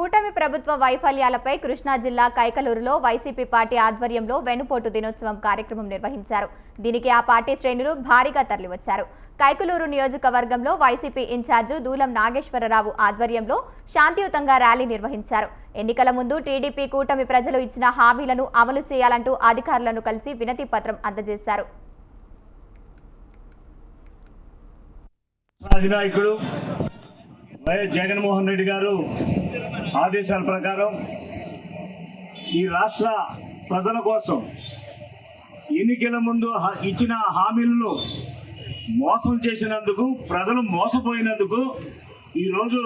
కూటమి ప్రభుత్వ వైఫల్యాలపై కృష్ణా జిల్లా కైకలూరులో వైసీపీ పార్టీ ఆధ్వర్యంలో వెనుపోటు దినోత్సవం కార్యక్రమం నిర్వహించారు. దీనికి ఆ పార్టీ శ్రేణులు భారీగా తరలివచ్చారు. కైకలూరు నియోజకవర్గంలో వైసీపీ ఇన్ఛార్జు దూలం నాగేశ్వరరావు ఆధ్వర్యంలో శాంతియుతంగా ర్యాలీ నిర్వహించారు. ఎన్నికల ముందు టీడీపీ కూటమి ప్రజలు ఇచ్చిన హామీలను అమలు చేయాలంటూ అధికారులను కలిసి వినతి పత్రం అందజేశారు. అధినాయకుడు వైఎస్ జగన్మోహన్ రెడ్డి గారు ఆదేశాల ప్రకారం ఈ రాష్ట్ర ప్రజల కోసం ఎన్నికల ముందు ఇచ్చిన హామీలను మోసం చేసినందుకు ప్రజలు మోసపోయినందుకు ఈరోజు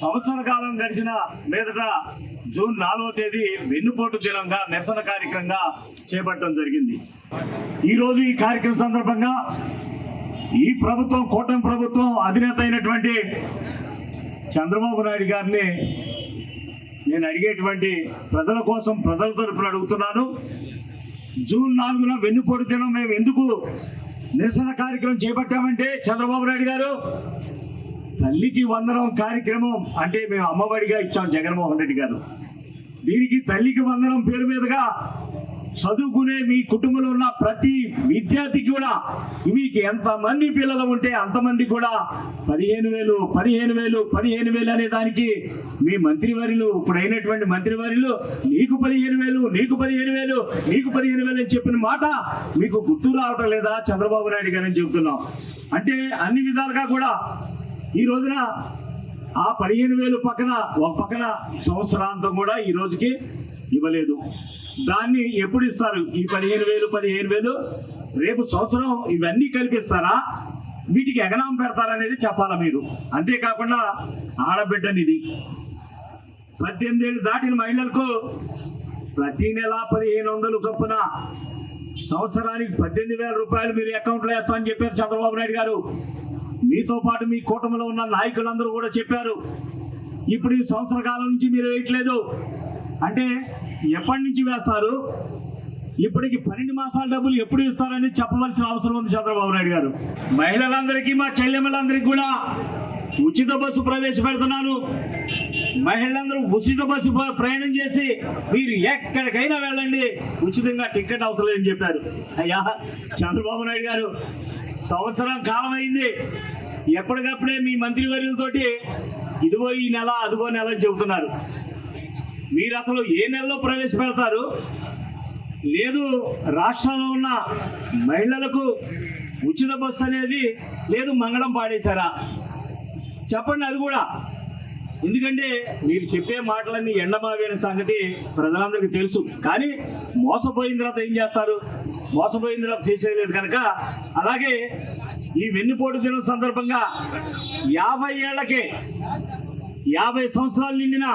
సంవత్సర కాలం గడిచిన మీదట జూన్ నాలుగో తేదీ వెన్నుపోటు దినంగా నిరసన కార్యక్రమంగా చేపట్టడం జరిగింది. ఈరోజు ఈ కార్యక్రమం సందర్భంగా ఈ ప్రభుత్వం కూటమి ప్రభుత్వం అధినేత అయినటువంటి చంద్రబాబు నాయుడు గారిని నేను అడిగేటువంటి ప్రజల కోసం ప్రజల తరపున అడుగుతున్నాను. జూన్ నాలుగున వెన్నుపోటు దినం మేము ఎందుకు నిరసన కార్యక్రమం చేపట్టామంటే చంద్రబాబు నాయుడు గారు తల్లికి వందనం కార్యక్రమం అంటే మేము అమ్మఒడిగా ఇచ్చాం జగన్మోహన్ రెడ్డి గారు. దీనికి తల్లికి వందనం పేరు మీదుగా చదువుకునే మీ కుటుంబంలో ఉన్న ప్రతి విద్యార్థికి కూడా మీకు ఎంత మంది పిల్లలు ఉంటే అంతమంది కూడా పదిహేను వేలు పదిహేను వేలు పదిహేను వేలు అనే దానికి మీ మంత్రివర్యులు ఇప్పుడు అయినటువంటి మంత్రివర్యులు నీకు పదిహేను వేలు నీకు పదిహేను వేలు నీకు పదిహేను వేలు అని చెప్పిన మాట మీకు గుర్తు రావటం లేదా చంద్రబాబు నాయుడు గారని చెబుతున్నాం. అంటే అన్ని విధాలుగా కూడా ఈ రోజున ఆ పదిహేను వేలు పక్కన ఒక పక్కన సంవత్సరాంతం కూడా ఈ రోజుకి ఇవ్వలేదు. దాన్ని ఎప్పుడు ఇస్తారు? ఈ పదిహేను వేలు పదిహేను వేలు రేపు సంవత్సరం ఇవన్నీ కల్పిస్తారా? వీటికి ఎగనాం పెడతారనేది చెప్పాలా మీరు? అంతేకాకుండా ఆడబిడ్డనిది. పద్దెనిమిది ఏళ్ళు దాటిన మహిళలకు ప్రతి నెల పదిహేను వందలు చొప్పున సంవత్సరానికి పద్దెనిమిది వేల రూపాయలు మీరు అకౌంట్లో వేస్తామని చెప్పారు చంద్రబాబు నాయుడు గారు. మీతో పాటు మీ కూటమిలో ఉన్న నాయకులందరూ కూడా చెప్పారు. ఇప్పుడు ఈ సంవత్సర కాలం నుంచి మీరు వేయట్లేదు. అంటే ఎప్పటి నుంచి వేస్తారు? ఇప్పటికి పన్నెండు మాసాల డబ్బులు ఎప్పుడు ఇస్తారని చెప్పవలసిన అవసరం ఉంది చంద్రబాబు నాయుడు గారు. మహిళలందరికీ మా చెల్లెమ్మలందరికీ కూడా ఉచిత బస్సు ప్రవేశపెడుతున్నాను. మహిళలందరూ ఉచిత బస్సు ప్రయాణం చేసి మీరు ఎక్కడికైనా వెళ్ళండి. ఉచితంగా టికెట్ అవసరం లేదని చెప్పారు. అయ్యా చంద్రబాబు నాయుడు గారు సంవత్సరం కాలం అయింది. ఎప్పటికప్పుడే మీ మంత్రివర్యులతోటి ఇదిగో ఈ నెల అదిగో నెల అని చెబుతున్నారు. మీరు అసలు ఏ నెలలో ప్రవేశపెడతారు? లేదు రాష్ట్రంలో ఉన్న మహిళలకు ఉచిత బస్సు అనేది లేదు మంగళం పాడేశారా? చెప్పండి అది కూడా. ఎందుకంటే మీరు చెప్పే మాటలన్నీ ఎండమావేన సంగతి ప్రజలందరికీ తెలుసు. కానీ మోసపోయిన తర్వాత ఏం చేస్తారు? మోసపోయిన తర్వాత చేసేది లేదు కనుక. అలాగే ఈ వెన్నుపోటు దినం సందర్భంగా యాభై ఏళ్ళకే యాభై సంవత్సరాలు నిండిన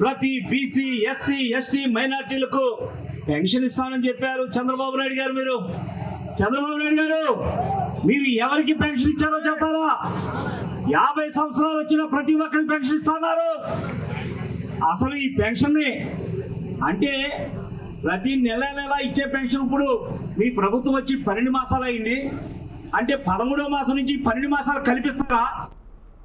ప్రతి బీసీ ఎస్సీ ఎస్టీ మైనార్టీలకు పెన్షన్ ఇస్తానని చెప్పారు చంద్రబాబు నాయుడు గారు మీరు. చంద్రబాబు నాయుడు గారు మీరు ఎవరికి పెన్షన్ ఇచ్చారో చెప్పాలా? యాభై సంవత్సరాలు వచ్చిన ప్రతి ఒక్కరికి పెన్షన్ ఇస్తున్నారు. అసలు ఈ పెన్షన్ని అంటే ప్రతి నెల నెల ఇచ్చే పెన్షన్ ఇప్పుడు మీ ప్రభుత్వం వచ్చి పన్నెండు మాసాలు అయింది. అంటే పదమూడో మాసం నుంచి పన్నెండు మాసాలు కల్పిస్తారా?